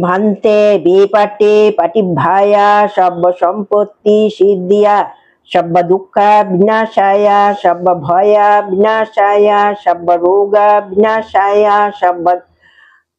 ভান্তে বিপাটে পাটিভায়া সর্ব সম্পত্তি সিদ্ধিয়া সর্ব দুঃখ বিনাশায় সর্ব ভয় বিনাশায় সর্ব রোগ বিনাশায় সর্ব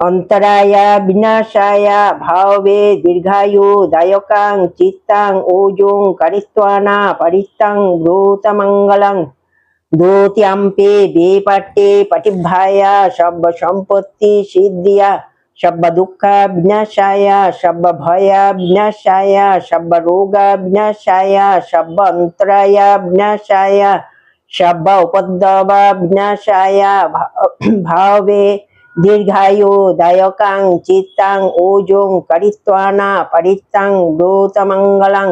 অন্তরায় বিনাশায় ভাবে দীর্ঘায়ু দায়কাং চিত্তাং ওজং করিস্তানা পরিত্তাং ব্রূতমঙ্গলং দূতিয়াম্পে বেপাট্টে পটিভায়া সর্ব সম্পত্তি সিদ্ধিয়া সর্ব দুঃখ বিনাশায় সর্ব ভয় বিনাশায় সর্ব রোগ বিনাশায় সর্ব অন্তরায় বিনাশায় সর্ব উপদ্রব বিনাশায় ভা- ভাবে দীর্ঘায়ু দায়কাং চিত্তাং ওজং করিত্বানা পরিত্তাং ব্রূতমঙ্গলং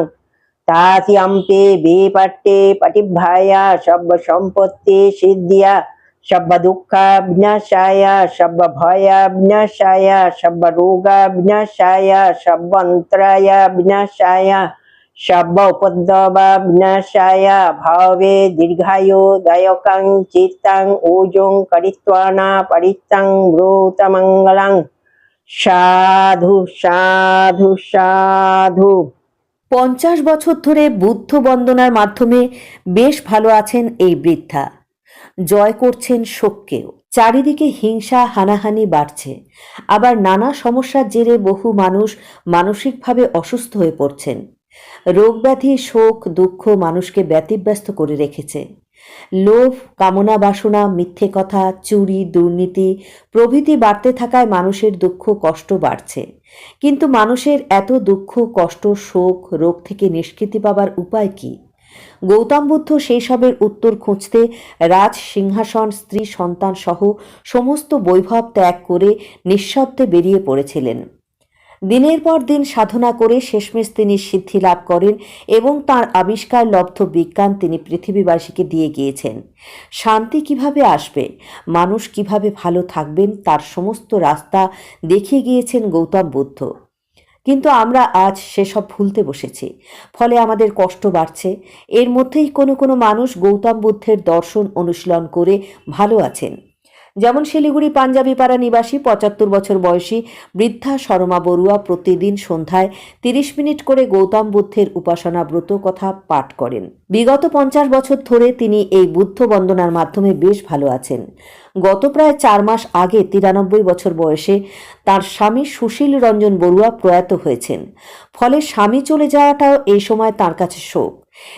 তাতিয়াম্পে বেপাট্টে পটিভায়া সর্ব সম্পত্তি সিদ্ধিয়া সর্ব দুঃখ বিনাশায় সর্ব ভয় বিনাশায় সর্ব রোগ বিনাশায় সর্ব অন্তরায় বিনাশায় সর্ব উপদ্রব বিনাশায় ভাবে দীর্ঘায়ু দায়কাং চিত্তাং ওজং করিত্বানা পরিত্তাং ব্রূতমঙ্গলং সাধু সাধু সাধু পঞ্চাশ বছর ধরে বুদ্ধ বন্দনার মাধ্যমে বেশ ভালো আছেন এই বৃদ্ধা। জয় করছেন শোককেও। চারিদিকে হিংসা, হানাহানি বাড়ছে। আবার নানা সমস্যার জেরে বহু মানুষ মানসিকভাবে অসুস্থ হয়ে পড়ছেন। রোগব্যাধি, শোক, দুঃখ মানুষকে ব্যতিব্যস্ত করে রেখেছে। লোভ, কামনা বাসনা, মিথ্যে কথা, চুরি, দুর্নীতি প্রভৃতি বাড়তে থাকায় মানুষের দুঃখ, কষ্ট বাড়ছে। কিন্তু মানুষের এত দুঃখ, কষ্ট, শোক, রোগ থেকে নিষ্কৃতি পাবার উপায় কি? গৌতম বুদ্ধ সেই সবের উত্তর খুঁজতে রাজ সিংহাসন, স্ত্রী, সন্তান সহ সমস্ত বৈভব ত্যাগ করে নিঃশব্দে বেরিয়ে পড়েছিলেন। দিনের পর দিন সাধনা করে শেষমেশ তিনি সিদ্ধি লাভ করেন এবং তার আবিষ্কার লব্ধ বিজ্ঞান তিনি পৃথিবীবাসীকে দিয়ে গিয়েছেন। শান্তি কীভাবে আসবে, মানুষ কীভাবে ভালো থাকবেন, তার সমস্ত রাস্তা দেখিয়ে গিয়েছেন গৌতম বুদ্ধ। কিন্তু আমরা আজ সেসব ভুলতে বসেছি। ফলে আমাদের কষ্ট বাড়ছে। এর মধ্যেই কোনো কোনো মানুষ গৌতম বুদ্ধের দর্শন অনুশীলন করে ভালো আছেন। যেমন শিলিগুড়ি পাঞ্জাবি পাড়া নিবাসী পঁচাত্তর বছর বয়সী বৃদ্ধা শর্মা বড়ুয়া প্রতিদিন সন্ধ্যায় তিরিশ মিনিট করে গৌতম বুদ্ধের উপাসনা ব্রত কথা পাঠ করেন। বিগত পঞ্চাশ বছর ধরে তিনি এই বুদ্ধ বন্দনার মাধ্যমে বেশ ভালো আছেন। গত প্রায় চার মাস আগে তিরানব্বই বছর বয়সে তার স্বামী সুশীল রঞ্জন বড়ুয়া প্রয়াত হয়েছেন। ফলে স্বামী চলে যাওয়াটাও এই সময় তার কাছে শোক।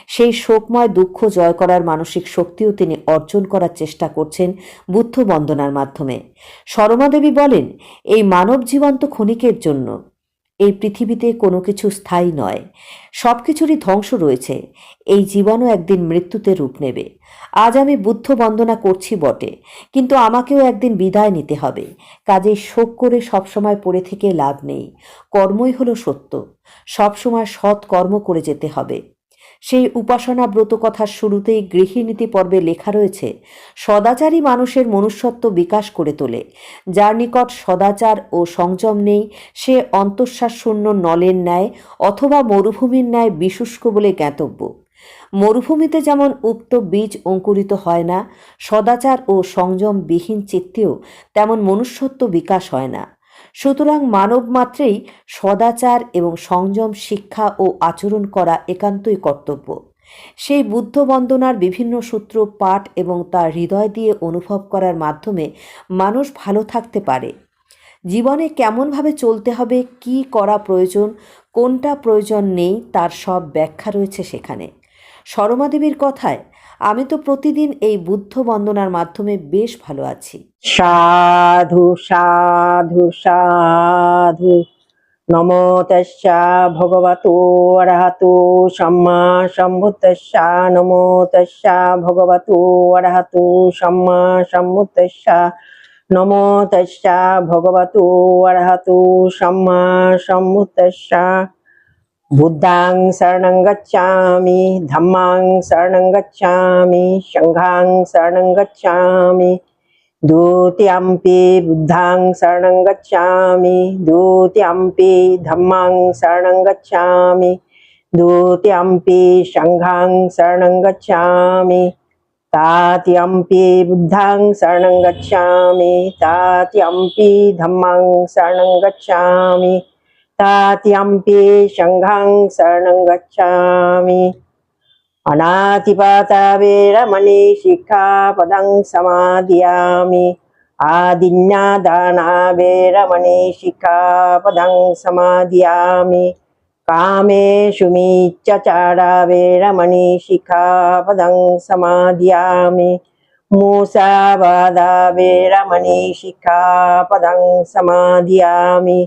সেই শোকময় দুঃখ জয় করার মানসিক শক্তিও তিনি অর্জন করার চেষ্টা করছেন বুদ্ধ বন্দনার মাধ্যমে। শরমা দেবী বলেন, এই মানব জীবন তো ক্ষণিকের জন্য এই পৃথিবীতে কোনো কিছু স্থায়ী নয়। সব কিছুরই ধ্বংস রয়েছে। এই জীবনও একদিন মৃত্যুতে রূপ নেবে। আজ আমি বুদ্ধ বন্দনা করছি বটে, কিন্তু আমাকেও একদিন বিদায় নিতে হবে। কাজেই শোক করে সবসময় পড়ে থেকে লাভ নেই। কর্মই হলো সত্য। সবসময় সৎ কর্ম করে যেতে হবে। সেই উপাসনা ব্রত কথার শুরুতেই গৃহীনীতি পর্বে লেখা রয়েছে, সদাচারী মানুষের মনুষ্যত্ব বিকাশ করে তোলে। যার নিকট সদাচার ও সংযম নেই, সে অন্তঃশ্বাস শূন্য নলের ন্যায় অথবা মরুভূমির ন্যায় বিশুষ্ক বলে জ্ঞাতব্য। মরুভূমিতে যেমন উক্ত বীজ অঙ্কুরিত হয় না, সদাচার ও সংযমবিহীন চিত্তেও তেমন মনুষ্যত্ব বিকাশ হয় না। সুতরাং মানব মাত্রেই সদাচার এবং সংযম শিক্ষা ও আচরণ করা একান্তই কর্তব্য। সেই বুদ্ধ বন্দনার বিভিন্ন সূত্র, পাঠ এবং তা হৃদয় দিয়ে অনুভব করার মাধ্যমে মানুষ ভালো থাকতে পারে। জীবনে কেমনভাবে চলতে হবে, কি করা প্রয়োজন, কোনটা প্রয়োজন নেই, তার সব ব্যাখ্যা রয়েছে সেখানে। শরমা দেবীর কথায় আমি তো প্রতিদিন এই বুদ্ধ বন্দনার মাধ্যমে বেশ ভালো আছি। সাধু সাধু সাধু। নমো তস্যা ভগবতো অর্হতো সম্মা সম্বুদ্ধস্যা। নমো তস্যা ভগবতো অর্হতো সম্মা সম্বুদ্ধস্যা। নমো তস্যা ভগবতো অর্হতো সম্মা সম্বুদ্ধস্যা। बुद्धां शरणं गच्छामि, धम्मां शरणं गच्छामि सङ्घां शरणं गच्छामि, दूत्यम्पि बुद्धां शरणं गच्छामि, दूत्यम्पि धम्मां शरणं गच्छामि, दूत्यम्पि सङ्घां शरणं गच्छामि, तात्यम्पि बुद्धां शरणं गच्छामि, तात्यम्पि धम्मां शरणं गच्छामि। தாத்தியம்பி சங்காங் சரணங் கச்சாமி அநாதிபாத வீரமணி சிக்கா பதங் சமாதியாமி ஆதிநாதானா வீரமணி சிக்கா பதங் சமாதியாமி காமேஷு மீச்சச்சாடா வீரமணி சிக்கா பதங் சமாதியாமி மூசாவாதா வீரமணி சமாதியாமி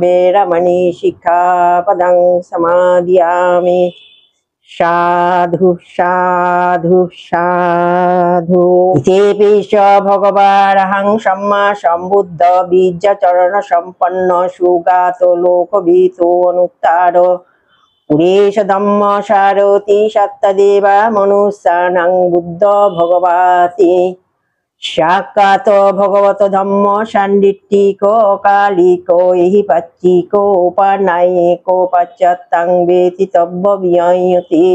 वेरमणि शिखापदं समादयामि साधु साधु साधु इत्येपि च भगवारहं सम्मा सम्बुद्ध बीजचरण सम्पन्न सुगातो लोकभीतो अनुत्तार पुरेश धम्म सारथि सत्तदेवा मनुष्याणां बुद्ध भगवाति সাক্ষাৎ ভগবত ধম্ম সান্ডিটিক অকালিক এহি পাচ্চিক উপানায়িক পাশ্চাত্তাং ব্যতীতব্য বিয়তি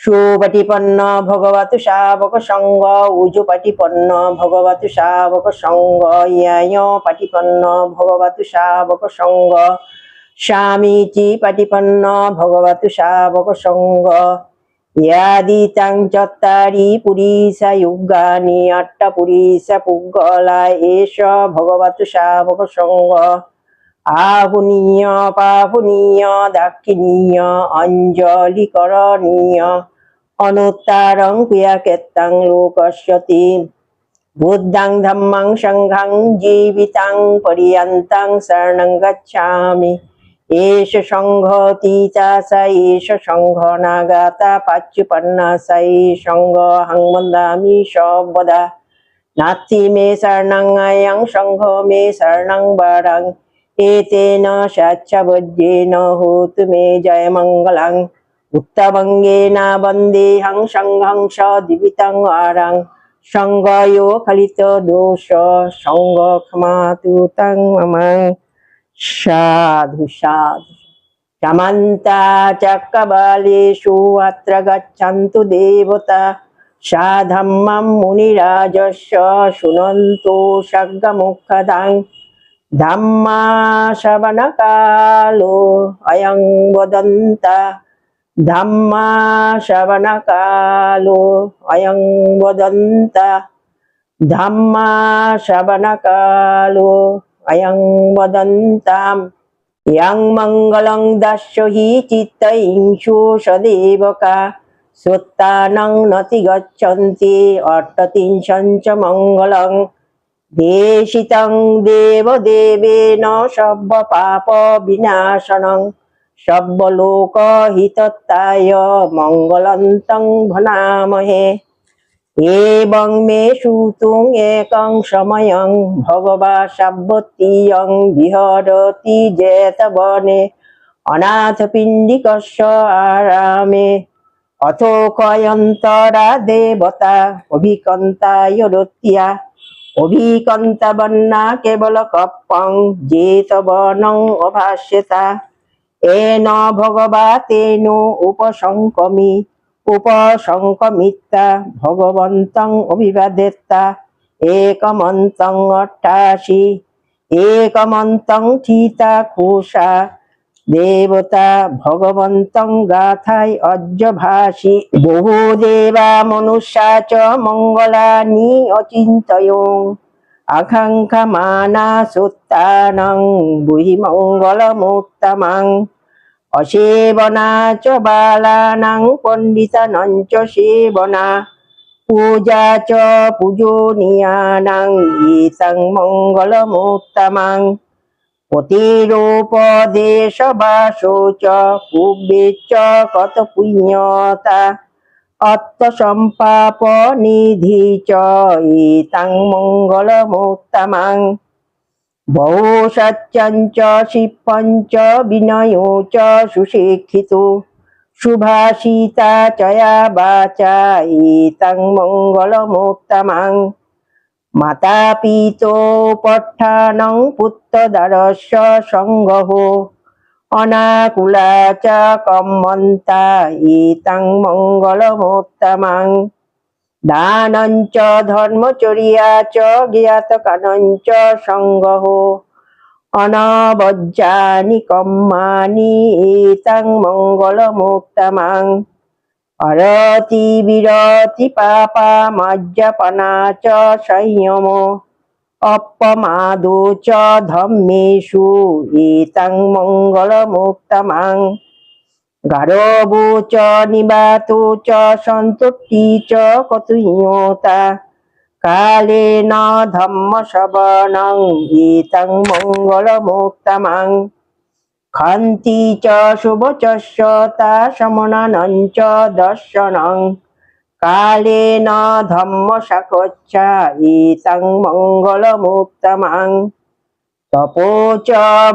সুপটিপন্ন ভগবতু শাবক সঙ্গ, উজুপটিপন্ন ভগবতু শাবক সঙ্গ, ইয়ায় পাটিপন্ন ভগবতু শাবক সঙ্গ। স্বামীচি পাটিপন্ন ভগবতু শাবক সঙ্গ। ইয়াদিতাং চত্তারি পুরীষা যুগানি আট্টা পুরীষা পুগলা এষ ভগবতু শাবক সঙ্গ। আহুনীয়, পাহুনীয়, দাক্ষিণীয়, অঞ্জলি করণীয়। অনুত্তারং ক্রিয়াকেত্তাং লোকস্যতি বুদ্ধাং ধম্মাং সংঘাং জীবিতাং পরিয়ন্তাং শরণং গচ্ছামি। এষ সংঘতীতা স এষ সংঘ নাগাতা পাচ্যুপন্না স এই সংঘ হং বন্দামি সবদা নাস্তি মে শরণং আয়ং সংঘ মে শরণং বরং এতেন স্বচ্ছবজ্যেন হোতু মে জয় মঙ্গলং উত্তবঙ্গেন বন্দেহং সংঘং সদীপিতং আরং সংগয়ো ফলিত দোষ সংগ ক্ষমাতু তং সাধু সাধু সমন্তা চক্রবালেষু অত্র গচ্ছন্তু দেবতা সাধম্মম মুনিরাজস্য শুনন্তু সগ্গমুখদাং ধম্মা শ্রবণকালো অয়ং বদন্তা ধম্মা শ্রবণকালো অয়ং বদন্তা ধম্মা শ্রবণকালো অয়ং বদন্তাম ইয়ং মঙ্গলং দাস্য হি চিত্তইংশু সদেবকা সত্তানং নতি গচ্ছন্তি অট্টতিংশং চ মঙ্গলং দেশিতং দেবদেবেন সব্য পাপ বিনাশনং এবং মে সুতুং একং সময়ং ভগবা সাব্বতীয়ং বিহরতি জেত বনে অনাথ পিণ্ডিকস্য আরামে অথ কয়ন্তরা দেবতা অভিকন্তায় রতিয়া অভিকন্তা বন্যা কেবল কপ্পং জেত বনং অভাষ্যতা এন ভগবা তেন উপসংকমি উপসংকমিত্তা ভগবন্তং অভিবাদেত্তা। একমন্তং অট্টাশি। একমন্তং চিতা খুষা দেবতা ভগবন্তং গাথায় অজ্জভাসি বহু দেবা মনুষ্যা চ মঙ্গলানি অচিন্তয়ং। আকাঙ্ক্ষমানা সুত্তানং বুহি মঙ্গলমুত্তমাং অসেবনা চ বালানাং পণ্ডিতানং চ সেবনা। পূজা চ পূজনীয়ানাং ইতং মঙ্গলমুত্তমাং প্রতিরূপদেশবাসো চ পূর্বে চ কত পুণ্যতা। অত্তসম্পাপ নিধি চ ইতং মঙ্গলমুত্তমাং বহু সত্যঞ্চ শিপঞ্চ বিনয়ো চ সুশিক্ষিতো সুভাষিতা চয়া বাচা ইতং মঙ্গলমুত্তমাং মাতা পিতো পঠানং পুত্রদারস্য সংগহ অনাকুলা চ কম্মন্তা ইতাং মঙ্গলমোত্তমাং দানঞ্চ ধর্মচর্যা চ জ্ঞাত কানঞ্চ সঙ্গহ অনবজ্জানি কম্মানি ইতাং মঙ্গলমোত্তমাং অরতি বিরতি পাপা মজ্জপনা চ সংযম। অপমাদো চ ধম্মেষু ইতাং মঙ্গলমুক্তমাং। গারবো চ নিবাতো চ, সন্ততি চ কতুহ্যতা কালেন ধম্ম শ্রবণং ইতং মঙ্গলমুক্তমাং খান্তি চ শুভচস্যতা সমননং চ দর্শনং। কালেন ধম্ম সাকচ্ছা ইতং মঙ্গলমুক্তমাং তপো চ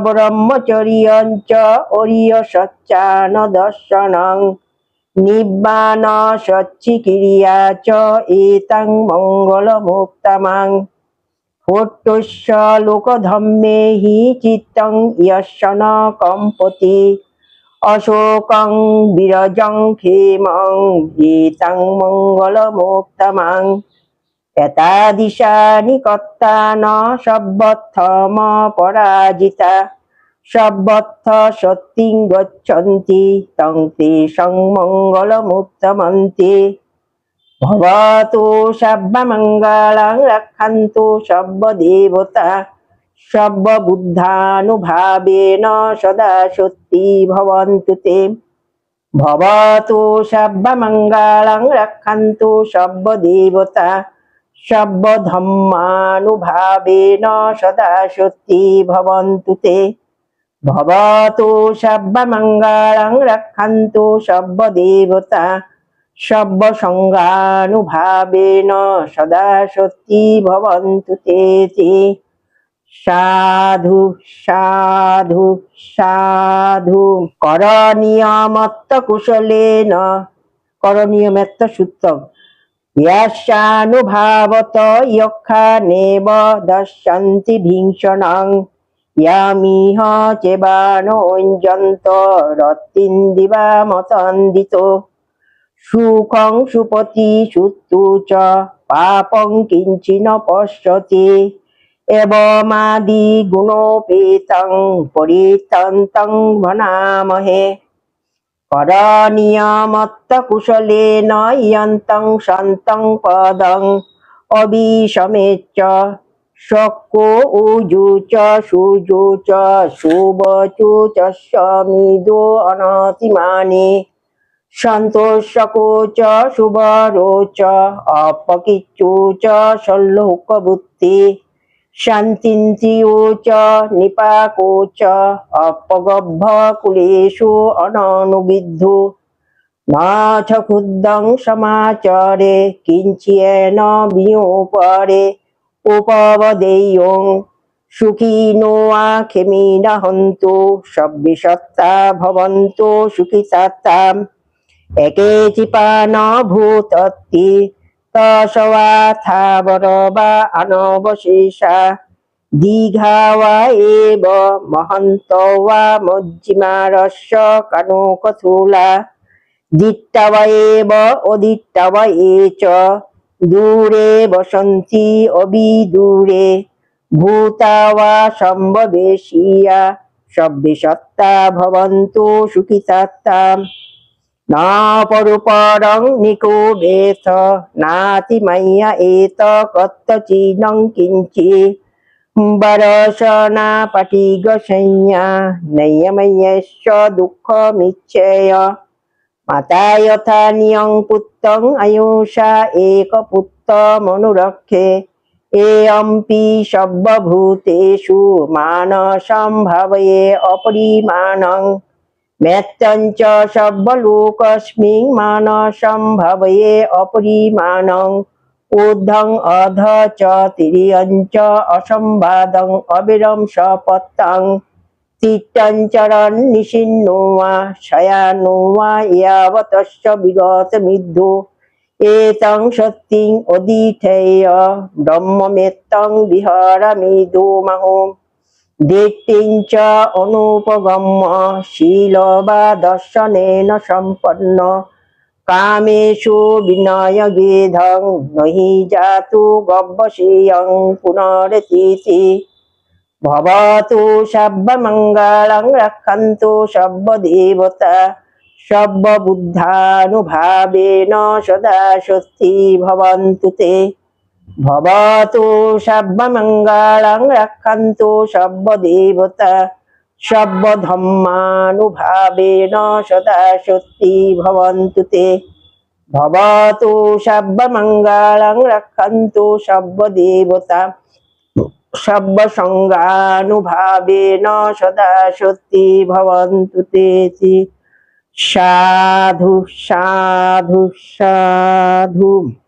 ব্রহ্মচর্যং চ অরিয় সচ্চান দর্শনং নিব্বান সচ্চিক্রিয়া চ এতং মঙ্গলমুক্তমাং। হি চিত্তং ইয়স্য ন কম্পতি। অশোকং বিরজং ক্ষেমং এতং মঙ্গলমুক্তমাং। এতাদিশানি কর্তান সব্বথম পরাজিতা। সব্বথ সত্যিং গচ্ছন্তি তং তে সংমঙ্গলমুত্তমন্তে ভবতু সর্বমঙ্গলং রক্ষন্তু সর্বদেবতা সর্ববুদ্ধানুভাবেন সদা সত্যি ভবন্তু তে। ভবতু সর্বমঙ্গলং রক্ষন্তু সর্বদেবতা সর্বধম্মানুভাবেন সদা সত্যি ভবন্তু তে। ভবতু সর্বমঙ্গলং রক্ষন্তু সর্বদেবতা সর্বসঙ্গানুভাবেন সদা সত্যি ভবন্তু তে তে। সাধু সাধু সাধু কুশলেন ইয়াশানুভাবত ইয়ক্ষানেব দর্শন্তি ভিংসনং ইয়ামিহ চেবানোঞ্জন্ত রত্তিন্দিবা মতন্দিত সুখং সুপতি সুত্তু চ পাপং কিঞ্চিন পশ্যতি এবমাদি গুণোপেতং পরিতন্তং ভনামহে করণীয়মত্ত কুশলেন ইয়ন্তং সন্তং পদং অবিষমেচ্চ শক্কো উজু চ সুজু চ সুবচু চ অনতিমানি সন্তোষকো চ সুবরো চ অপকিচ্ছু চ সল্লোকবুদ্ধি শান্তিন্দ্রিয়ো চ নিপাকো চ অপগভ্য কুলেষু অননুবিদ্ধু। না ক্ষুদ্রং সমাচরে, কিঞ্চিয়েন বিয়োপরে। উপবদেয়ং সুখিনো আখেমিনা হন্তু সব্বিসত্তা ভবন্তু সুখিতাত্তাম। একে চিপান ভূতত্তি দূরে বসন্তি অবিদূরে। ভূতা ওয়া সম্ভবেশিয়া সব্বে সত্তা ভবন্তু সুখিতাত্তাম না পরুপরং নিকো বেথ নাতি মাইয়া এত কত্তচিনং কিঞ্চি বরসনা পটিগ সংজ্ঞা নৈয়ময়স্য দুঃখমিচ্ছেয় মাতা যথা নিয়ং পুত্রং আয়ুষা এক পুত্রমনুরক্ষে এয়ম্পি সর্বভূতেষু মানসং ভাবয়ে অপরিমাণং মেত্তঞ্চ সব্বলোকস্মিং মান সম্ভবয়ে অপরিমাণং। ঊর্ধ্বং অধ চ তিরিয়ঞ্চ অসম্বাদং অবিরম সপত্তং। তিট্টঞ্চরণ নিষিন্নো ওয়া ইয়াবতশ্চ বিগত মিদ্ধু। এতং সত্যিং অদিঠেয় মাহো দীপ্তিং চ অনুপগম্য শীল বা দর্শনেন সম্পন্ন। কামেষু বিনয় গেধং, নহি জাতু গব্বশীয়ং পুনরতীতি। ভবতু সর্বমঙ্গলং রক্ষন্তু সর্বদেবতা সর্ববুদ্ধানুভাবেন সদা স্বস্তি ভবন্তু তে। ভবতু সর্বমঙ্গলং রক্ষন্তু সর্বদেবতা সর্বধর্মানুভাবেন সদা স্বস্তি ভবন্তু তে ভবতু সর্বমঙ্গলং রক্ষন্তু সর্বদেবতা সর্বসঙ্গানুভাবেন সদা স্বস্তি ভবন্তু তে। সাধু সাধু সাধু